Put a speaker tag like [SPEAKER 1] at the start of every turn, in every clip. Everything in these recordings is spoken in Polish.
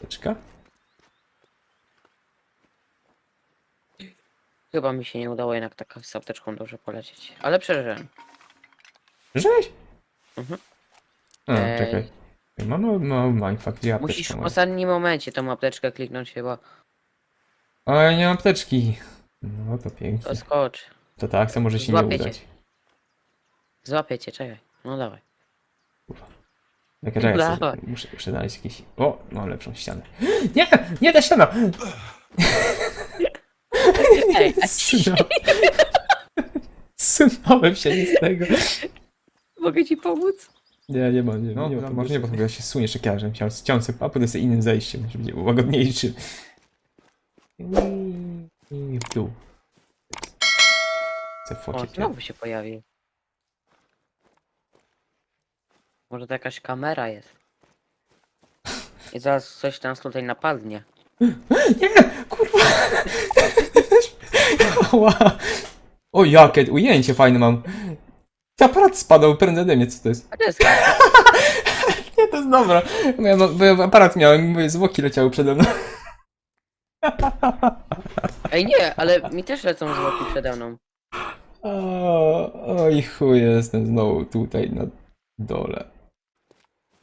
[SPEAKER 1] Apteczka?
[SPEAKER 2] Chyba mi się nie udało jednak tak z apteczką dobrze polecieć. Ale przeżyłem.
[SPEAKER 1] Żeś?
[SPEAKER 2] Mhm.
[SPEAKER 1] A,
[SPEAKER 2] Ej.
[SPEAKER 1] czekaj. Mam no, no, mindfuck, gdzie apteczka
[SPEAKER 2] Musisz w
[SPEAKER 1] moja?
[SPEAKER 2] ostatnim momencie tą apteczkę kliknąć chyba.
[SPEAKER 1] O, ja nie mam apteczki. No to pięknie.
[SPEAKER 2] To skocz.
[SPEAKER 1] To tak, to może się nie
[SPEAKER 2] Złapię cię.
[SPEAKER 1] udać.
[SPEAKER 2] Złapię cię, czekaj. No dawaj.
[SPEAKER 1] Jak ja
[SPEAKER 2] Dawaj.
[SPEAKER 1] sobie, muszę, muszę znaleźć jakiś... O, mam lepszą ścianę. Nie! Nie ta ściana!
[SPEAKER 2] Ej, a
[SPEAKER 1] Zsunąłem. Zsunąłem się nie z tego.
[SPEAKER 2] mogę ci pomóc?
[SPEAKER 1] Nie, nie ma, nie, no, nie ma. Może nie, bo ja się suniesz jak ja, żebym chciał ściąć sobie, a potem sobie innym zejściem, żeby będzie łagodniejszy. I w dół. Chcę
[SPEAKER 2] O,
[SPEAKER 1] focić.
[SPEAKER 2] znowu się pojawił. Może to jakaś kamera jest. I zaraz coś nas tutaj napadnie.
[SPEAKER 1] Nie! Kurwa! Ała! O, jakie ujęcie fajne mam. Ten aparat spadał prędzej ode mnie, co to jest?
[SPEAKER 2] A to jest kamera.
[SPEAKER 1] Nie, to jest dobra. Bo ja, bo ja aparat miałem, moje zwłoki leciały przede mną.
[SPEAKER 2] Ej nie, ale mi też lecą zwłoki przede mną.
[SPEAKER 1] O, oj chuj, jestem znowu tutaj na dole.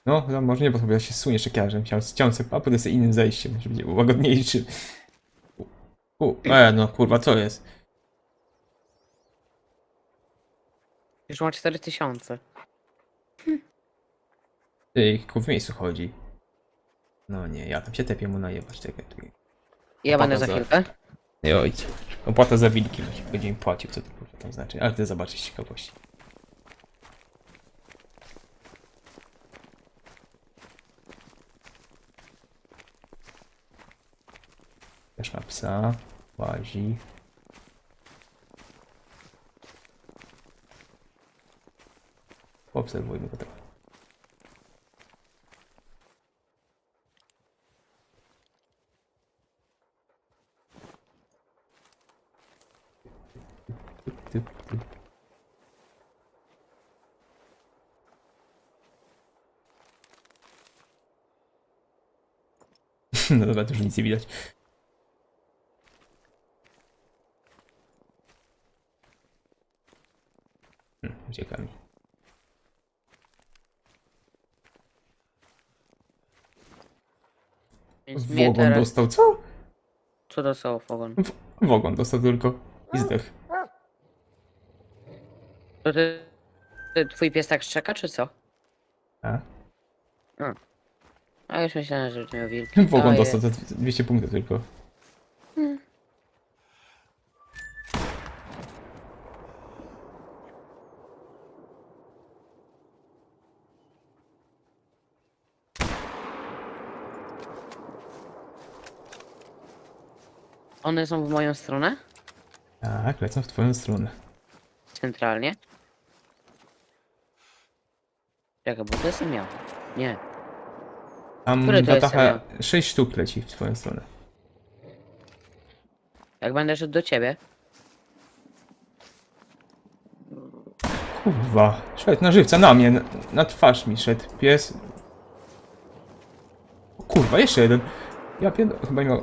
[SPEAKER 1] No, no może nie, bo sobie się suniesz jak ja, żebym chciał ściąć sobie, a potem sobie innym zejściem, żeby będzie łagodniejszy. U, e, no kurwa, co jest?
[SPEAKER 2] Już ma 4000.
[SPEAKER 1] Ty, tylko w miejscu chodzi. No nie, ja tam się tepię mu najebać, czekaj. tu.
[SPEAKER 2] Ja będę za chwilkę.
[SPEAKER 1] Nie ojcie. Opłata za wilki, będzie im płacił, co to tam znaczy, ale ty zobaczysz ciekawości. Też ma psa, łazi. Poobserwujmy go trochę. No dobra, już nic nie widać. Ucieka mi.
[SPEAKER 2] Więc mnie
[SPEAKER 1] Wogon
[SPEAKER 2] teraz...
[SPEAKER 1] dostał, co?
[SPEAKER 2] Co dostał Fogon?
[SPEAKER 1] Wogon dostał tylko i zdech.
[SPEAKER 2] To ty, ty, twój pies tak szczeka, czy co?
[SPEAKER 1] A?
[SPEAKER 2] A już myślałem, że miał wilki.
[SPEAKER 1] Wogon dostał za 200 punktów tylko.
[SPEAKER 2] One są w moją stronę?
[SPEAKER 1] Tak, lecą w twoją stronę.
[SPEAKER 2] Centralnie? Czekaj, bo to jestem miał. Nie.
[SPEAKER 1] Tam
[SPEAKER 2] Który to jest
[SPEAKER 1] Wataha 6 sztuk leci w twoją stronę.
[SPEAKER 2] Jak będę szedł do ciebie,
[SPEAKER 1] Kurwa, szedł na żywca, na mnie, na, na twarz mi szedł pies. O kurwa, jeszcze jeden. Ja pierd... chyba nie.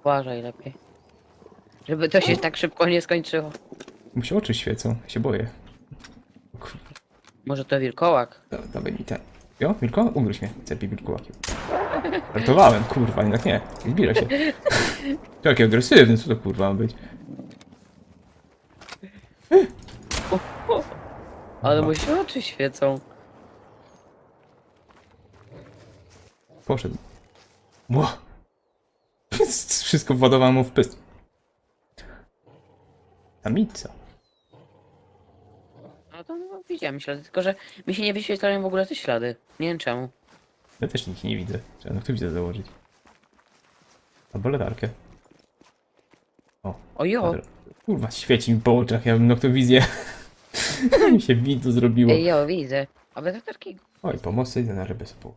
[SPEAKER 2] Uważaj lepiej. Żeby to się tak szybko nie skończyło.
[SPEAKER 1] Mu się oczy świecą, się boję. O
[SPEAKER 2] Może to wilkołak?
[SPEAKER 1] da, dawaj mi ten. Jo, Wilko? Ugryź mnie, cepie wilkołakiem. Żartowałem, kurwa, jednak nie. Zbieraj się. Jaki agresywny, co to kurwa ma być?
[SPEAKER 2] Ale mu się oczy świecą.
[SPEAKER 1] Poszedł. Ło. Wszystko władowałem mu w pyst. Samica.
[SPEAKER 2] No to no, widziałem ślady, tylko że mi się nie wyświetlają w ogóle te ślady. Nie wiem czemu.
[SPEAKER 1] Ja też nic nie widzę. Trzeba no, widzę założyć. Albo latarkę.
[SPEAKER 2] Ojo!
[SPEAKER 1] Dobra. Kurwa, świeci mi po oczach, ja bym noktowizję. mi się widu zrobiło.
[SPEAKER 2] Ej, jo, widzę. A bez latarki.
[SPEAKER 1] Oj, pomocy idę na rybę sobie.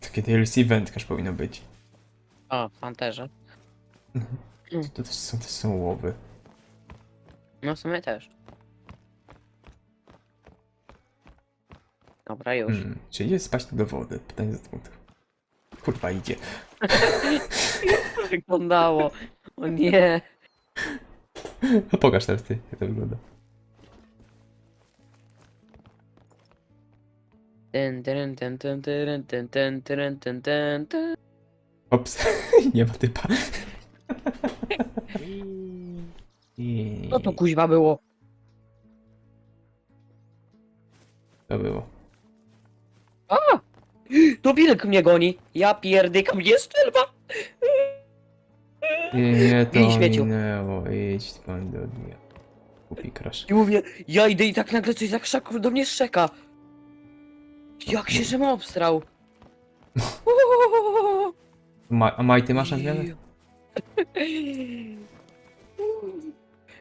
[SPEAKER 1] Takie DLC wędkarz powinno być.
[SPEAKER 2] O, panterze.
[SPEAKER 1] To też są, to są łowy.
[SPEAKER 2] No w sumie też. Dobra, już.
[SPEAKER 1] Hmm, czy idzie spać do wody? Pytanie za punkt. Kurwa, idzie.
[SPEAKER 2] Wyglądało. O nie.
[SPEAKER 1] A pokaż teraz ty, jak to wygląda.
[SPEAKER 2] Ten, ten, ten, ten, ten, ten, ten, ten, ten, ten, ten.
[SPEAKER 1] Ops, nie ma typa.
[SPEAKER 2] Co to kuźwa było?
[SPEAKER 1] To było.
[SPEAKER 2] A! To wilk mnie goni. Ja pierdykam, jest strzelba.
[SPEAKER 1] Nie, nie, to
[SPEAKER 2] Bij śmieciu.
[SPEAKER 1] minęło. Idź pan do dnia. Kupi crash.
[SPEAKER 2] I mówię, ja idę i tak nagle coś za krzaków do mnie szczeka. Jak się żem obstrał.
[SPEAKER 1] Ma, a Maj, ty masz na zmianę?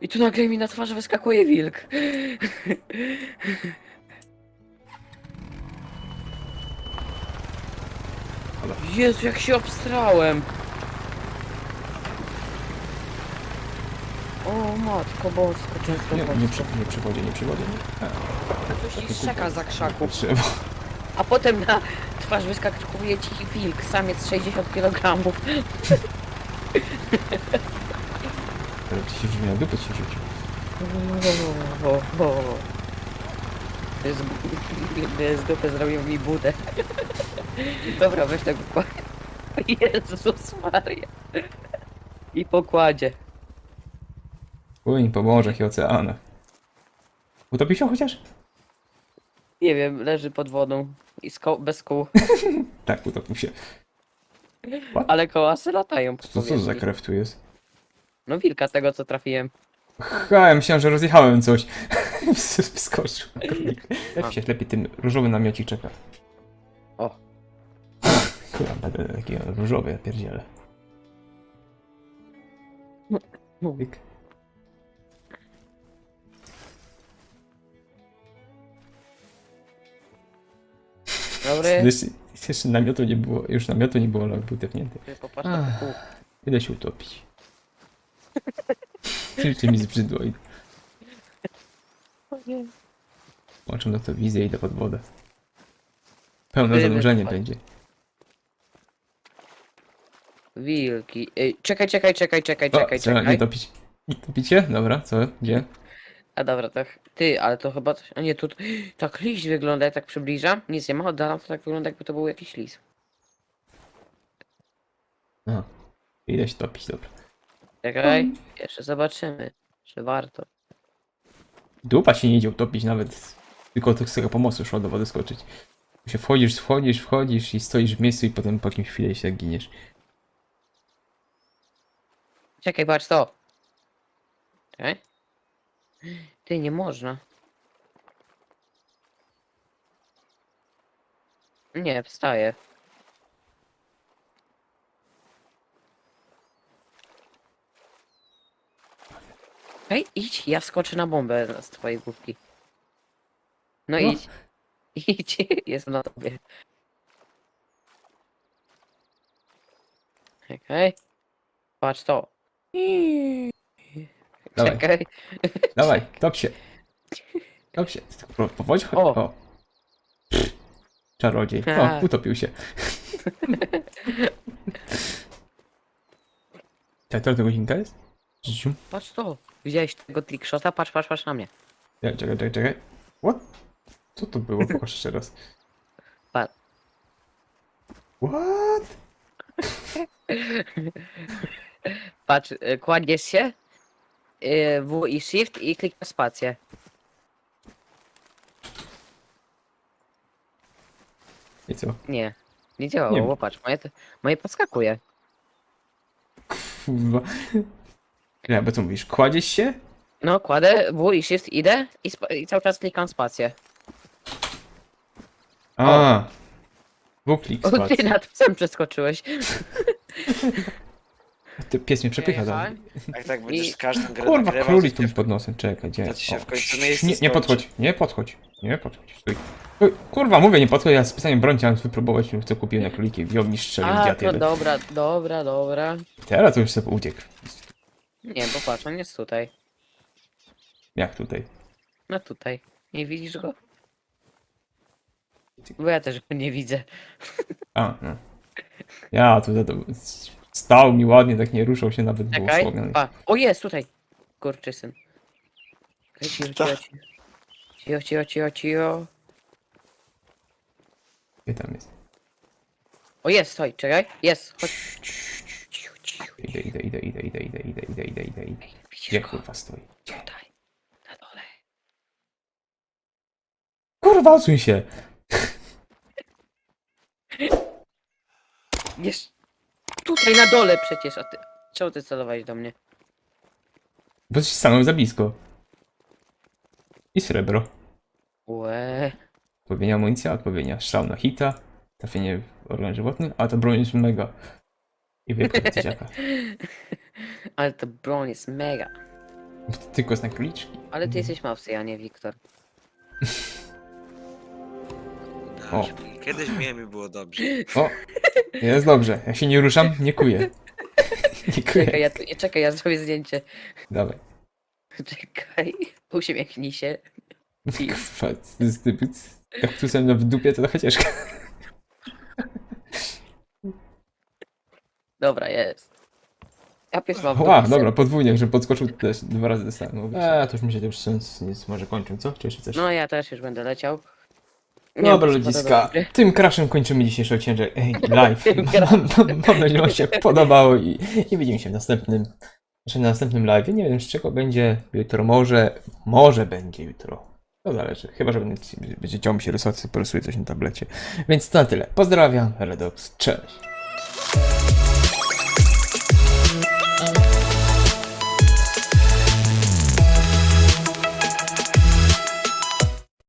[SPEAKER 2] I tu nagle mi na twarz wyskakuje wilk.
[SPEAKER 1] Dobra.
[SPEAKER 2] Jezu, jak się obstrałem. O matko bosko, często
[SPEAKER 1] Nie, nie, przy, nie przy wodzie, nie przy wodzie. Nie. A,
[SPEAKER 2] Coś ci szczeka za krzaków.
[SPEAKER 1] Potrzeba.
[SPEAKER 2] A potem na twarz wyskakuje ci wilk, samiec 60 kg.
[SPEAKER 1] Ale ci się rzucił na dupę ci się rzucił.
[SPEAKER 2] Z, z dupy zrobił mi budę. Dobra, weź tego kładę. Jezus Maria. I pokładzie.
[SPEAKER 1] Płyń po morzach i oceanach. Utopił się chociaż?
[SPEAKER 2] Nie wiem, leży pod wodą. I z ko- bez kół.
[SPEAKER 1] Tak, utopił się.
[SPEAKER 2] Ale kołasy latają po
[SPEAKER 1] Co, co za krew tu jest?
[SPEAKER 2] No wilka tego co trafiłem.
[SPEAKER 1] Ha, ja myślałem, że rozjechałem coś. Wskoczył na królik. Lepiej się, lepiej tym różowym namiocik czeka.
[SPEAKER 2] O.
[SPEAKER 1] Kurwa, będę taki różowy, ja pierdzielę. Pyk.
[SPEAKER 2] Dobry.
[SPEAKER 1] Jeszcze, jeszcze namiotu nie było, już namiotu nie było, ale był tepnięty.
[SPEAKER 2] Popatrz na
[SPEAKER 1] Ach.
[SPEAKER 2] kół.
[SPEAKER 1] Idę się utopić. Życie mi zbrzydło i włączam na to wizję i idę pod wodę. Pełne
[SPEAKER 2] Tyle
[SPEAKER 1] zanurzenie będzie.
[SPEAKER 2] Wilki. Ej, czekaj, czekaj, czekaj, czekaj,
[SPEAKER 1] O,
[SPEAKER 2] czekaj,
[SPEAKER 1] co, nie
[SPEAKER 2] czekaj.
[SPEAKER 1] topić? Nie topicie? Dobra, co? Gdzie?
[SPEAKER 2] A dobra, tak. Ty, ale to chyba coś. A nie, tu tak liść wygląda, jak tak przybliżam. Nic nie ma, oddalam, to tak wygląda, jakby to był jakiś lis.
[SPEAKER 1] Aha. Idę się topić, dobra.
[SPEAKER 2] Czekaj, jeszcze zobaczymy, czy warto.
[SPEAKER 1] Dupa się nie idzie utopić nawet. Tylko to z tego pomostu szło do wody skoczyć. Tu się wchodzisz, wchodzisz, wchodzisz i stoisz w miejscu i potem po jakimś chwilę się giniesz.
[SPEAKER 2] Czekaj, patrz to. Czekaj. Ty, nie można. Nie, wstaję. Hej, idź, ja wskoczę na bombę z twojej główki. No,
[SPEAKER 1] No.
[SPEAKER 2] idź. Idź, jest na tobie. Czekaj. Patrz to.
[SPEAKER 1] Dawaj.
[SPEAKER 2] Czekaj.
[SPEAKER 1] Dawaj, top się. Top się. Ty tylko po- po wodzie chodź.
[SPEAKER 2] O.
[SPEAKER 1] O. Pff, Czarodziej. O, utopił się. Tak, to tego godzinka jest? Zium.
[SPEAKER 2] Patrz to. Widziałeś tego trickshota? Patrz, patrz, patrz na mnie.
[SPEAKER 1] Czekaj, czekaj, czekaj, czekaj. What? Co to było? Pokaż jeszcze raz.
[SPEAKER 2] Pa-
[SPEAKER 1] What?
[SPEAKER 2] Patrz, y, kładziesz się. Y, W i shift i klikasz spację.
[SPEAKER 1] I co?
[SPEAKER 2] Nie. Nie działało,
[SPEAKER 1] Nie.
[SPEAKER 2] bo patrz, moje, moje podskakuje.
[SPEAKER 1] Kurwa. Ja, bo co mówisz? Kładziesz się?
[SPEAKER 2] No, kładę W i shift, idę i, spa- i cały czas klikam spację.
[SPEAKER 1] A. Dwuklik
[SPEAKER 2] O, ty
[SPEAKER 1] spacji.
[SPEAKER 2] nad psem przeskoczyłeś.
[SPEAKER 1] Ty, pies mnie przepycha.
[SPEAKER 2] Jechałem.
[SPEAKER 3] Jak tak będziesz
[SPEAKER 2] I-
[SPEAKER 3] z każdym grę
[SPEAKER 1] Kurwa,
[SPEAKER 3] nagrywał,
[SPEAKER 1] królik
[SPEAKER 3] to
[SPEAKER 1] tu mi pod nosem. Czekaj, gdzie?
[SPEAKER 3] to ci się w końcu miejsce
[SPEAKER 1] nie, nie
[SPEAKER 3] skończy.
[SPEAKER 1] podchodź, nie podchodź, nie podchodź. Stój. Oj, Kurwa, mówię, nie podchodź, ja specjalnie broń chciałem wypróbować, co kupiłem na króliki. Wziął mi strzelił
[SPEAKER 2] A,
[SPEAKER 1] dziad
[SPEAKER 2] to
[SPEAKER 1] jeden.
[SPEAKER 2] dobra, dobra, dobra.
[SPEAKER 1] Teraz to już sobie uciekł.
[SPEAKER 2] Nie, bo patrz, on jest tutaj.
[SPEAKER 1] Jak tutaj?
[SPEAKER 2] No tutaj. Nie widzisz go? Bo ja też go nie widzę.
[SPEAKER 1] A, no. Ja tu za to stał mi ładnie, tak nie ruszał się nawet było
[SPEAKER 2] Czekaj.
[SPEAKER 1] słownie.
[SPEAKER 2] O jest tutaj. Kurczy syn. Cicho, cicho, cicho. Cicho, cicho, cicho, cicho.
[SPEAKER 1] Gdzie tam jest?
[SPEAKER 2] O jest, stoi, czekaj. Jest, chodź. Cicho, cicho.
[SPEAKER 1] Idę, idę, idę, idę, idę, idę, idę, idę, idę, idę, idę.
[SPEAKER 2] Widzisz
[SPEAKER 1] Gdzie
[SPEAKER 2] go?
[SPEAKER 1] kurwa stoi?
[SPEAKER 2] Tutaj. Na dole.
[SPEAKER 1] Kurwa, odsuń się!
[SPEAKER 2] Jest. Tutaj na dole przecież, a ty... Czemu ty celowałeś do mnie?
[SPEAKER 1] Bo się stanął za blisko. I srebro.
[SPEAKER 2] Łe.
[SPEAKER 1] Odpowiednia amunicja, odpowiednia strzał na hita, trafienie w organ żywotny, a ta broń jest mega. I wypchać dzieciaka.
[SPEAKER 2] Ale ta broń jest mega.
[SPEAKER 1] Tylko z na króliczki.
[SPEAKER 2] Ale ty jesteś mawsy, a nie Wiktor.
[SPEAKER 1] O.
[SPEAKER 3] Kiedyś miałem i było dobrze.
[SPEAKER 1] O! Jest dobrze. Jak się nie ruszam, nie kuję. Nie
[SPEAKER 2] Czekaj,
[SPEAKER 1] kuję.
[SPEAKER 2] ja, tu- czekaj, ja zrobię zdjęcie.
[SPEAKER 1] Dawaj.
[SPEAKER 2] Czekaj. Uśmiechnij się.
[SPEAKER 1] Kurwa, z typu kaktusem w dupie to trochę ciężko.
[SPEAKER 2] Dobra, jest. Ja pies mam.
[SPEAKER 1] Ła, dobra, podwójnie, że podskoczył też dwa razy dostałem. Eee, to już mi się to już sens nic może kończą, co? Czy jeszcze coś?
[SPEAKER 2] No ja też już będę leciał. Nie
[SPEAKER 1] Dobra,
[SPEAKER 2] wiem,
[SPEAKER 1] ludziska,
[SPEAKER 2] podoba mi się.
[SPEAKER 1] tym crashem kończymy dzisiejszy odcinek Ej, live.
[SPEAKER 2] Tym
[SPEAKER 1] Mam, mam, mam nadzieję, że wam się podobało i, i widzimy się w następnym, znaczy na następnym live. Nie wiem, z czego będzie jutro, może, może będzie jutro. To zależy, chyba, że będzie, będzie chciał mi się rysować, sobie porysuję coś na tablecie. Więc to na tyle. Pozdrawiam, Redox, cześć.